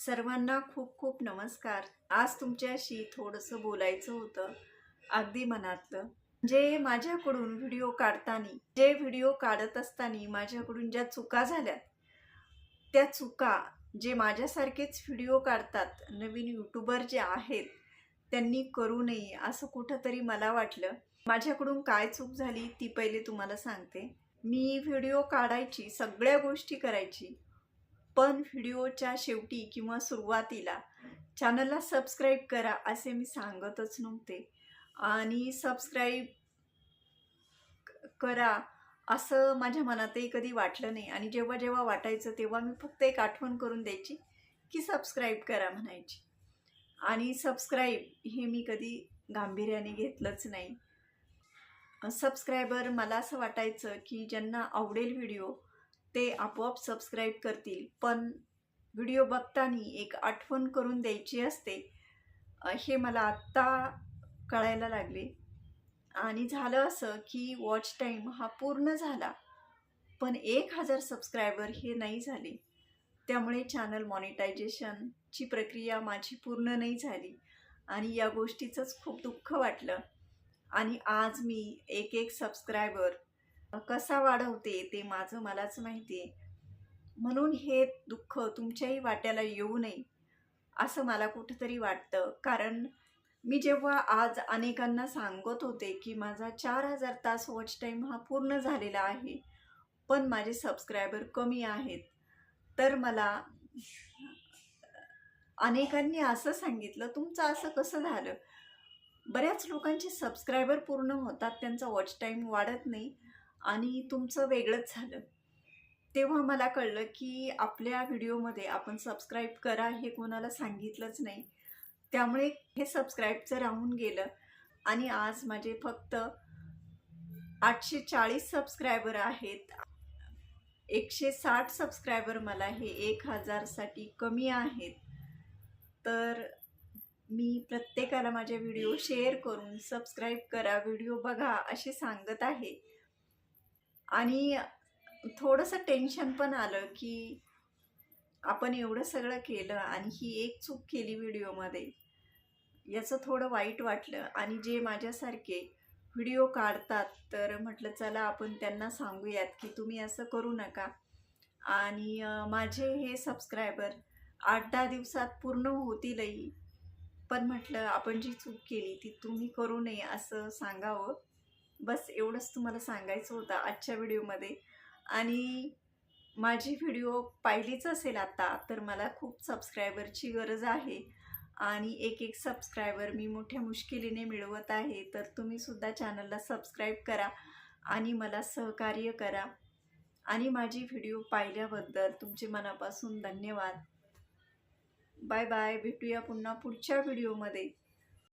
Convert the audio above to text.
सर्वांना खूप खूप नमस्कार. आज तुमच्याशी थोडंसं बोलायचं होतं अगदी मनातलं. जे माझ्याकडून व्हिडिओ काढताना जे व्हिडिओ काढत असताना माझ्याकडून ज्या चुका झाल्या त्या चुका जे माझ्यासारखेच व्हिडिओ काढतात नवीन यूट्यूबर जे आहेत त्यांनी करू नये असं कुठंतरी मला वाटलं. माझ्याकडून काय चूक झाली ती पहिले तुम्हाला सांगते. मी व्हिडिओ काढायची सगळ्या गोष्टी करायची पण व्हिडिओच्या शेवटी किंवा सुरुवातीला चॅनलला सबस्क्राईब करा असे मी सांगतच नव्हते. आणि सबस्क्राईब करा असं माझ्या मनातही कधी वाटलं नाही. आणि जेव्हा जेव्हा वाटायचं तेव्हा मी फक्त एक आठवण करून द्यायची की सबस्क्राईब करा म्हणायची. आणि सबस्क्राईब हे मी कधी गांभीर्याने घेतलंच नाही. सबस्क्रायबर मला असं वाटायचं की ज्यांना आवडेल व्हिडिओ ते आपोआप सबस्क्राईब करतील. पण व्हिडिओ बघताना एक आठवण करून द्यायची असते. हे मला आत्ता कळायला लागले. आणि झालं असं की वॉच टाईम हा पूर्ण झाला. पण एक हजार सबस्क्रायबर हे नाही झाले. त्यामुळे चॅनल मॉनिटायझेशनची प्रक्रिया माझी पूर्ण नाही झाली. आणि या गोष्टीचंच खूप दुःख वाटलं. आणि आज मी एक एक सबस्क्रायबर कसा वाढवते ते माझं मलाच माहिती आहे. म्हणून हे दुःख तुमच्याही वाट्याला येऊ नये असं मला कुठंतरी वाटतं. कारण मी जेव्हा आज अनेकांना सांगत होते की माझा चार हजार तास वॉच टाईम हा पूर्ण झालेला आहे पण माझे सबस्क्रायबर कमी आहेत तर मला अनेकांनी असं सांगितलं तुमचं असं कसं झालं? बऱ्याच लोकांचे सबस्क्रायबर पूर्ण होतात त्यांचा वॉच टाईम वाढत नाही. आणि तुमचं वेगळंच झालं. तेव्हा मला कळलं की आपल्या व्हिडिओमध्ये आपण सबस्क्राईब करा हे कोणाला सांगितलंच नाही. त्यामुळे हे सबस्क्राईबचं राहून गेलं आणि आज माझे फक्त आठशे चाळीस सबस्क्रायबर आहेत. एकशे साठ सबस्क्रायबर मला हे एक हजारसाठी कमी आहेत. तर मी प्रत्येकाला माझे व्हिडिओ शेअर करून सबस्क्राईब करा व्हिडिओ बघा असे सांगत आहे. आणि थोडंसं टेन्शन पण आलं की आपण एवढं सगळं केलं आणि ही एक चूक केली व्हिडिओमध्ये याचं थोडं वाईट वाटलं. आणि जे माझ्यासारखे व्हिडिओ काढतात तर म्हटलं चला आपण त्यांना सांगूयात की तुम्ही असं करू नका. आणि माझे हे सबस्क्रायबर आठ दहा दिवसात पूर्ण होतीलही. पण म्हटलं आपण जी चूक केली ती तुम्ही करू नये असं सांगावं. बस एवढंच तुम्हाला सांगायचं होतं आजच्या व्हिडिओमध्ये. आणि माझी व्हिडिओ पाहिलीच असेल आता तर मला खूप सबस्क्रायबरची गरज आहे. आणि एक एक सबस्क्रायबर मी मोठ्या मुश्किलीने मिळवत आहे तर तुम्हीसुद्धा चॅनलला सबस्क्राईब करा आणि मला सहकार्य करा. आणि माझी व्हिडिओ पाहिल्याबद्दल तुमचे मनापासून धन्यवाद. बाय बाय भेटूया पुन्हा पुढच्या व्हिडिओमध्ये.